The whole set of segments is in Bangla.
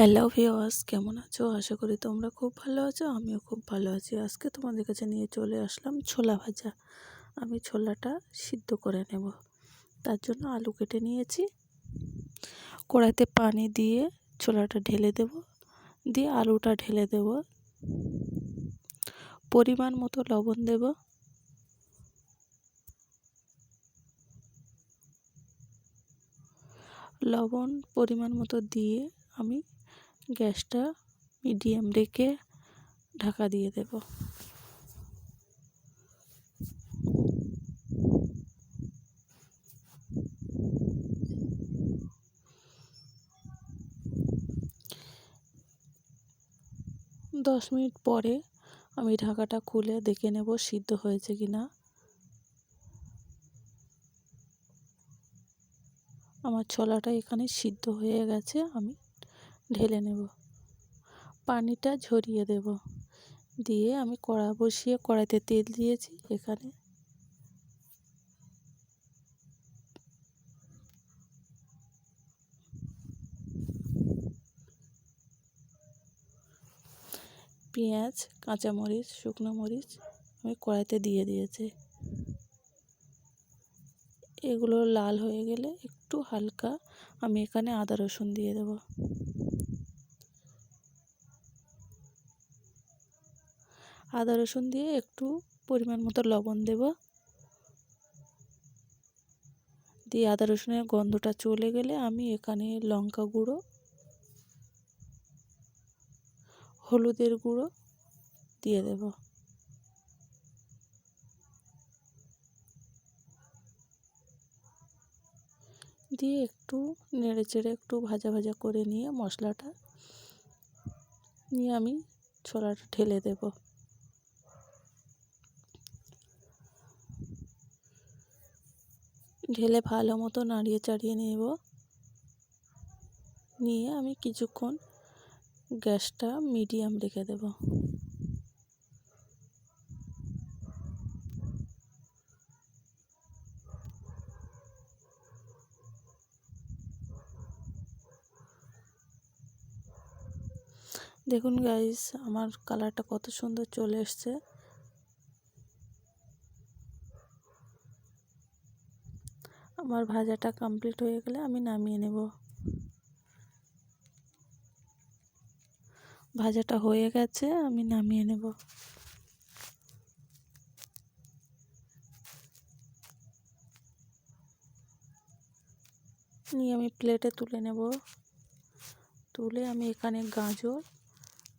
হ্যালো ভিওয়ার্স কেমন আছো? আশা করি তোমরা খুব ভালো আছো, আমিও খুব ভালো আছি। আজকে তোমাদের কাছে নিয়ে চলে আসলাম ছোলা ভাজা। আমি ছোলাটা সিদ্ধ করে নেব। তার জন্য আলু কেটে নিয়েছি। কড়াইতে পানি দিয়ে ছোলাটা ঢেলে দেব। দিয়ে আলুটা ঢেলে দেব। পরিমাণ মতো লবণ দেব। লবণ পরিমাণ মতো দিয়ে আমি গ্যাসটা মিডিয়াম রেখে ঢাকা দিয়ে দেব। দশ মিনিট পরে আমি ঢাকাটা খুলে দেখে নেব সিদ্ধ হয়েছে কি না। আমার ছোলাটা এখানে সিদ্ধ হয়ে গেছে, আমি ঢেলে নেব। পানিটা ঝরিয়ে দেব। দিয়ে আমি কড়া বসিয়ে কড়াইতে তেল দিয়েছি। এখানে পেঁয়াজ, কাঁচামরিচ, শুকনো মরিচ আমি কড়াইতে দিয়ে দিয়েছি। এগুলো লাল হয়ে গেলে একটু হালকা আমি এখানে আদা রসুন দিয়ে দেব। আদা রসুন দিয়ে একটু পরিমাণ মতো লবণ দেব। দিয়ে আদা রসুনের গন্ধটা চলে গেলে আমি এখানে লঙ্কা গুঁড়ো, হলুদের গুঁড়ো দিয়ে দেব। দিয়ে একটু নেড়ে চেড়ে একটু ভাজা ভাজা করে নিয়ে মশলাটা নিয়ে আমি ছোলাটা ঢেলে দেব। ঢেলে ভালো মতো নাড়িয়ে চাড়িয়ে নেব। নিয়ে আমি কিছুক্ষণ গ্যাসটা মিডিয়াম রেখে দেব। দেখুন গাইস আমার কালারটা কত সুন্দর চলে এসছে। আমার ভাজাটা কমপ্লিট হয়ে গেলে আমি নামিয়ে নেব। ভাজাটা হয়ে গেছে, আমি নামিয়ে নেব। নিয়ে আমি প্লেটে তুলে নেব। তুলে আমি এখানে গাজর,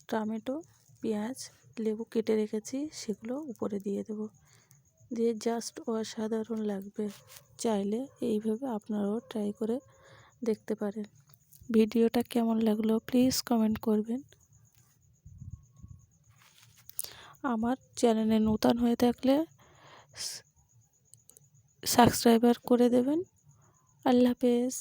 টমেটো, পেঁয়াজ, লেবু কেটে রেখেছি, সেগুলো উপরে দিয়ে দেব। দিয়ে জাস্ট অসাধারণ লাগবে। চাইলে এইভাবে আপনারাও ট্রাই করে দেখতে পারেন। ভিডিওটা কেমন লাগল প্লিজ কমেন্ট করবেন। আমার চ্যানেলে নূতন হয়ে থাকলে সাবস্ক্রাইবার করে দেবেন। আল্লাহ হাফেজ।